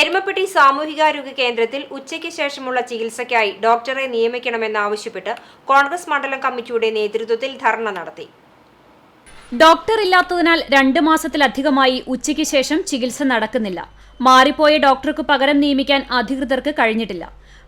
എരുമപ്പെട്ടി സാമൂഹികാരോഗ്യ കേന്ദ്രത്തിൽ ഉച്ചയ്ക്ക് ശേഷമുള്ള ചികിത്സയ്ക്കായി ഡോക്ടറെ നിയമിക്കണമെന്നാവശ്യപ്പെട്ട് കോൺഗ്രസ് മണ്ഡലം കമ്മിറ്റിയുടെ നേതൃത്വത്തിൽ ധർണ നടത്തി. ഡോക്ടർ ഇല്ലാത്തതിനാൽ രണ്ട് മാസത്തിലധികമായി ഉച്ചയ്ക്ക് ശേഷം ചികിത്സ നടക്കുന്നില്ല. മാറിപ്പോയ ഡോക്ടർക്ക് പകരം നിയമിക്കാൻ അധികൃതർക്ക് കഴിഞ്ഞിട്ടില്ല.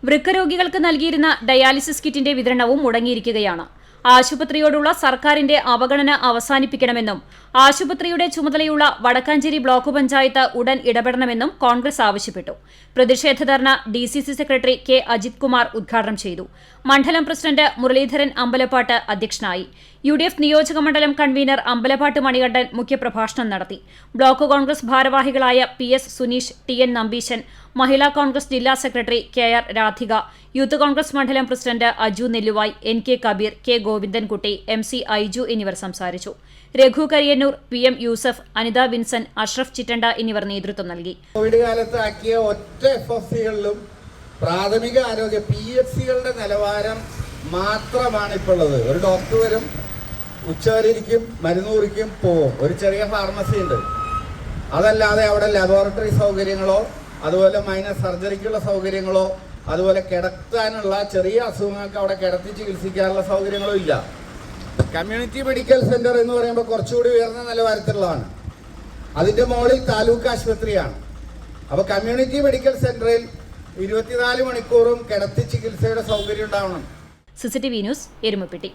വൃക്കരോഗികൾക്ക് നൽകിയിരുന്ന ഡയാലിസിസ് കിറ്റിന്റെ വിതരണവും മുടങ്ങിയിരിക്കുകയാണ്. ആശുപത്രിയോടുള്ള സർക്കാരിന്റെ അവഗണന അവസാനിപ്പിക്കണമെന്നും ആശുപത്രിയുടെ ചുമതലയുള്ള വടക്കാഞ്ചേരി ബ്ലോക്ക് പഞ്ചായത്ത് ഉടൻ ഇടപെടണമെന്നും കോൺഗ്രസ് ആവശ്യപ്പെട്ടു. പ്രതിഷേധ dharna D C C secretary K Ajith Kumar ഉദ്ഘാടനം ചെയ്തു. മണ്ഡലം പ്രസിഡന്റ് മുരളീധരൻ അമ്പലപ്പാട്ട് അധ്യക്ഷനായി. യു ഡി എഫ് നിയോജക മണ്ഡലം കൺവീനർ അമ്പലപ്പാട്ട് മണികണ്ഠൻ മുഖ്യപ്രഭാഷണം നടത്തി. ബ്ലോക്ക് കോൺഗ്രസ് ഭാരവാഹികളായ P S Suneesh T N Nambeesan Mahila Congress ജില്ലാ secretary K R Radhika youth Congress മണ്ഡലം president Aju Nelluvai N K Kabeer K Govindankutty M C Aiju എന്നിവർ സംസാരിച്ചു. രഘു കരിയന്നൂർ പി എം യൂസഫ് അനിത വിൻസൻ അഷ്റഫ് ചിറ്റണ്ട എന്നിവർ നേതൃത്വം നൽകി. കോവിഡ് കാലത്ത് ആക്കിയ ഒറ്റ എഫ് എഫ് സികളിലും പ്രാഥമിക ആരോഗ്യ പി എച്ച് സികളുടെ നിലവാരം മാത്രമാണ് ഇപ്പോൾ ഉള്ളത് ഒരു ഡോക്ടർ വരും ഉച്ചവരിക്കും മരുന്ന് കുറിക്കും പോവും. ഒരു ചെറിയ ഫാർമസി ഉണ്ട്. അതല്ലാതെ അവിടെ ലബോറട്ടറി സൗകര്യങ്ങളോ അതുപോലെ മൈനസ് സർജറിക്കുള്ള സൗകര്യങ്ങളോ അതുപോലെ കിടത്താനുള്ള ചെറിയ അസുഖങ്ങൾക്ക് അവിടെ കിടത്തി ചികിത്സിക്കാനുള്ള സൗകര്യങ്ങളും ഇല്ല. കമ്മ്യൂണിറ്റി മെഡിക്കൽ സെന്റർ എന്ന് പറയുമ്പോൾ കുറച്ചുകൂടി ഉയർന്ന നിലവാരത്തിലുള്ളതാണ് അതിന്റെ മുകളിൽ താലൂക്ക് ആശുപത്രിയാണ്. അപ്പൊ കമ്മ്യൂണിറ്റി മെഡിക്കൽ സെന്ററിൽ ഇരുപത്തിനാല് മണിക്കൂറും കിടത്തി ചികിത്സയുടെ സൗകര്യം ഉണ്ടാവണം. CCTV news Erumapetty.